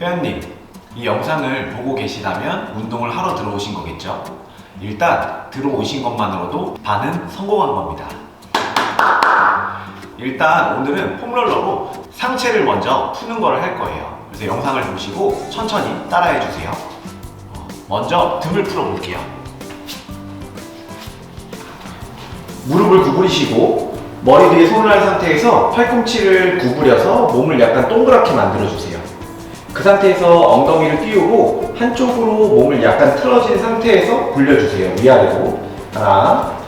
회원님, 이 영상을 보고 계시다면 운동을 하러 들어오신 거겠죠? 일단 들어오신 것만으로도 반은 성공한 겁니다. 일단 오늘은 폼롤러로 상체를 먼저 푸는 걸 할 거예요. 그래서 영상을 보시고 천천히 따라해 주세요. 먼저 등을 풀어 볼게요. 무릎을 구부리시고 머리 위에 손을 한 상태에서 팔꿈치를 구부려서 몸을 약간 동그랗게 만들어 주세요. 그 상태에서 엉덩이를 띄우고 한쪽으로 몸을 약간 틀어진 상태에서 굴려주세요. 위아래로. 하나,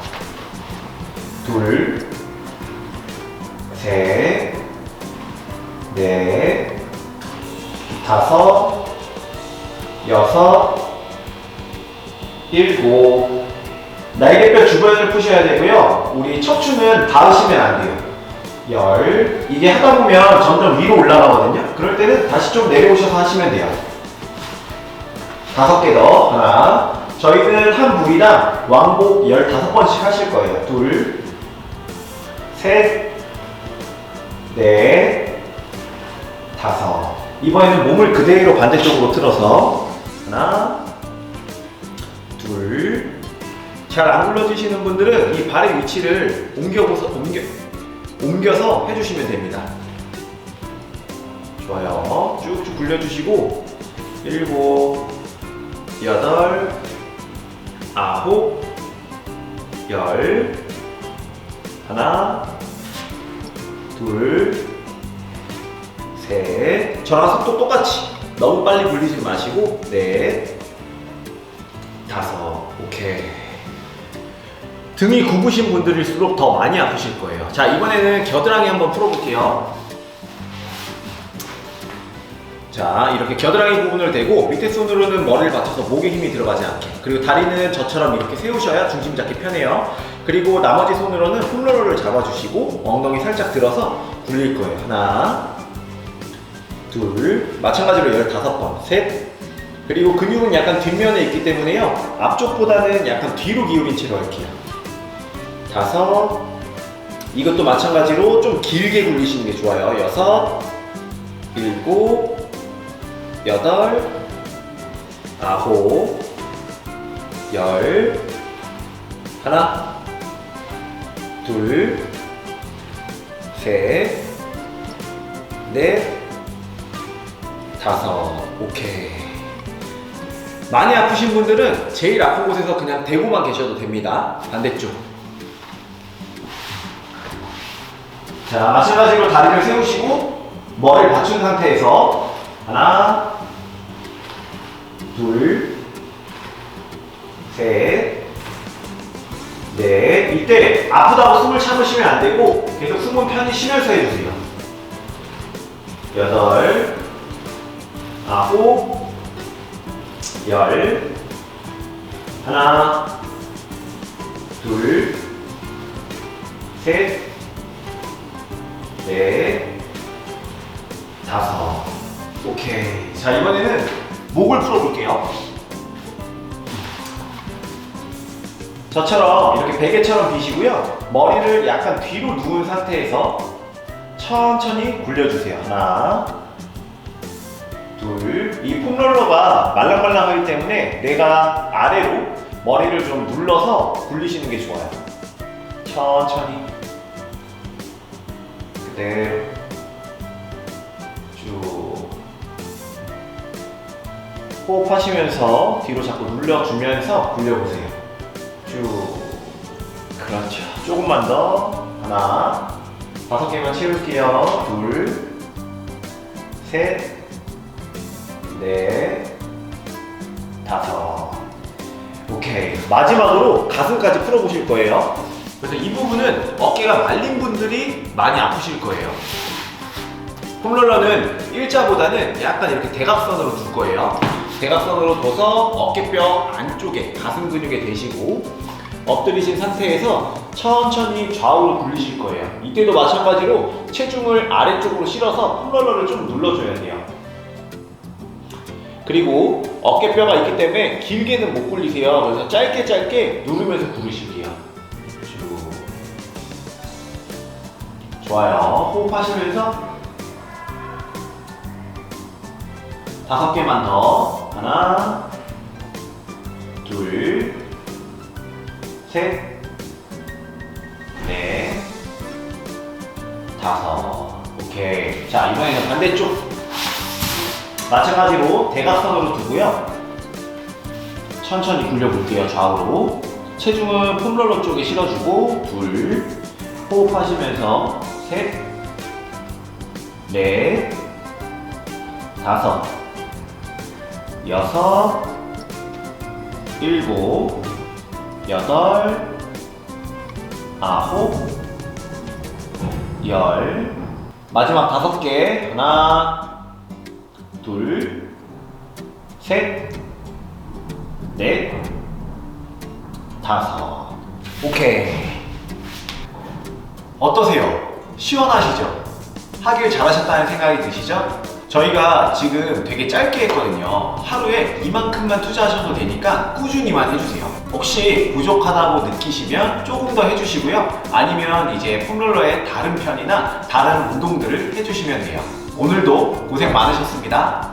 둘, 셋, 넷, 다섯, 여섯, 일곱. 날개뼈 주변을 푸셔야 되고요. 우리 척추는 닿으시면 안 돼요. 열. 이게 하다 보면 점점 위로 올라가거든요. 그럴 때는 다시 좀 내려오셔서 하시면 돼요. 다섯 개 더. 하나. 저희는 한 부위당 왕복 15번씩 하실 거예요. 둘, 셋, 넷, 다섯. 이번에는 몸을 그대로 반대쪽으로 틀어서 하나, 둘. 잘 안 굴러지시는 분들은 이 발의 위치를 옮겨서 옮겨 옮겨서 해주시면 됩니다. 좋아요. 쭉쭉 굴려주시고 일곱, 여덟, 아홉, 열, 하나, 둘, 셋. 저랑 속도 똑같이 너무 빨리 굴리지 마시고 넷, 다섯. 오케이. 등이 굽으신 분들일수록 더 많이 아프실 거예요. 자, 이번에는 겨드랑이 한번 풀어볼게요. 자, 이렇게 겨드랑이 부분을 대고 밑에 손으로는 머리를 받쳐서 목에 힘이 들어가지 않게. 그리고 다리는 저처럼 이렇게 세우셔야 중심 잡기 편해요. 그리고 나머지 손으로는 폼롤러를 잡아주시고 엉덩이 살짝 들어서 굴릴 거예요. 하나, 둘, 마찬가지로 15번, 셋, 그리고 근육은 약간 뒷면에 있기 때문에요. 앞쪽보다는 약간 뒤로 기울인 채로 할게요. 다섯, 이것도 마찬가지로 좀 길게 굴리시는 게 좋아요. 여섯, 일곱, 여덟, 아홉, 열, 하나, 둘, 셋, 넷, 다섯. 오케이. 많이 아프신 분들은 제일 아픈 곳에서 그냥 대고만 계셔도 됩니다. 반대쪽. 자, 마찬가지로 다리를 세우시고 머리를 받춘 상태에서 하나, 둘, 셋, 넷. 이때 아프다고 숨을 참으시면 안 되고 계속 숨은 편히 쉬면서 해주세요. 여덟, 아홉, 열, 하나, 둘, 셋, 넷, 다섯. 오케이. 자, 이번에는 목을 풀어볼게요. 저처럼 이렇게 베개처럼 비시고요. 머리를 약간 뒤로 누운 상태에서 천천히 굴려주세요. 하나, 둘. 이 폼롤러가 말랑말랑하기 때문에 내가 아래로 머리를 좀 눌러서 굴리시는 게 좋아요. 천천히. 그대로. 쭉. 호흡하시면서 뒤로 자꾸 눌러주면서 굴려보세요. 쭉. 그렇죠. 조금만 더. 하나. 다섯 개만 채울게요. 둘. 셋. 넷. 다섯. 오케이. 마지막으로 가슴까지 풀어보실 거예요. 그래서 이 부분은 어깨가 말린 분들이 많이 아프실 거예요. 폼롤러는 일자보다는 약간 이렇게 대각선으로 둘 거예요. 대각선으로 둬서 어깨뼈 안쪽에 가슴 근육에 대시고 엎드리신 상태에서 천천히 좌우로 굴리실 거예요. 이때도 마찬가지로 체중을 아래쪽으로 실어서 폼롤러를 좀 눌러줘야 돼요. 그리고 어깨뼈가 있기 때문에 길게는 못 굴리세요. 그래서 짧게 짧게 누르면서 굴리실게요. 좋아요. 호흡하시면서 다섯 개만 더. 하나, 둘, 셋, 넷, 다섯. 오케이. 자, 이번에는 반대쪽. 마찬가지로 대각선으로 두고요. 천천히 굴려볼게요, 좌우로. 체중은 폼롤러 쪽에 실어주고, 둘, 호흡하시면서, 셋, 넷, 다섯, 여섯, 일곱, 여덟, 아홉, 열. 마지막 다섯 개. 하나, 둘, 셋, 넷, 다섯. 오케이. 어떠세요? 시원하시죠? 하길 잘하셨다는 생각이 드시죠? 저희가 지금 되게 짧게 했거든요. 하루에 이만큼만 투자하셔도 되니까 꾸준히만 해주세요. 혹시 부족하다고 느끼시면 조금 더 해주시고요. 아니면 이제 폼롤러의 다른 편이나 다른 운동들을 해주시면 돼요. 오늘도 고생 많으셨습니다.